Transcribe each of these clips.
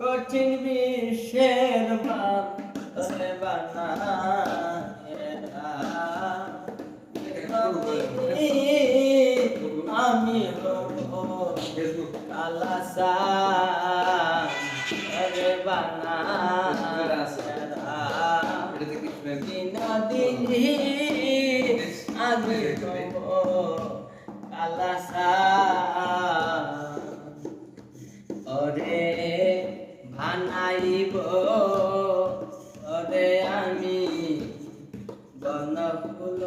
কঠিন বিশ্বের বান্ধনে বানা আমি রে বানা বিনোদিনী আমি হব আলাসা ওরে ভানাইব ওরে আমি বনফুল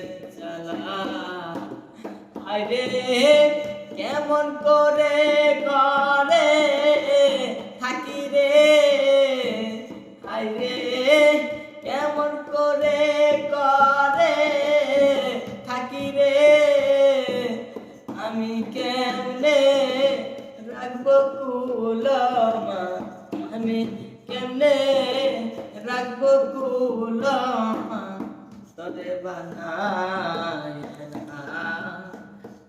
বিশ্বের আরে কেমন করে করে থাকি রে? আরে কেমন করে করে থাকি রে? আমি কেমনে রাখব কুলমা আমি কেমনে রাখব কুলমা বানায়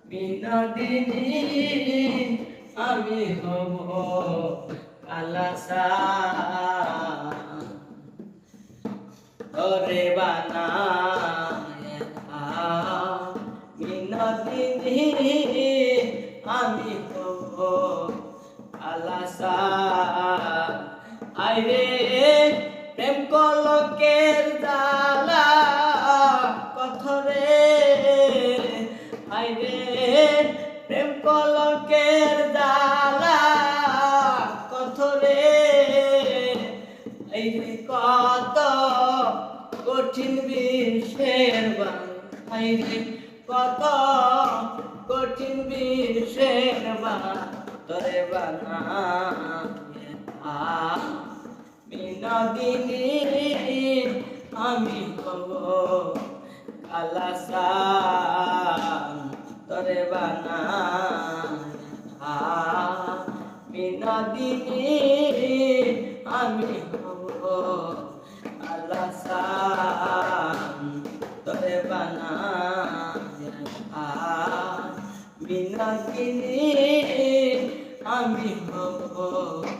বিনোদিনী আমি হব কালাসা ওরে বানায় বিনোদিনী আমি হব কালাসা আইরে প্রেম কলকের কঠিন বিশ্বের বান কত কঠিন বান তরে বানা বিনোদিনী আমি হব কালাসা তরে বানা বিনা কিনে আমি হব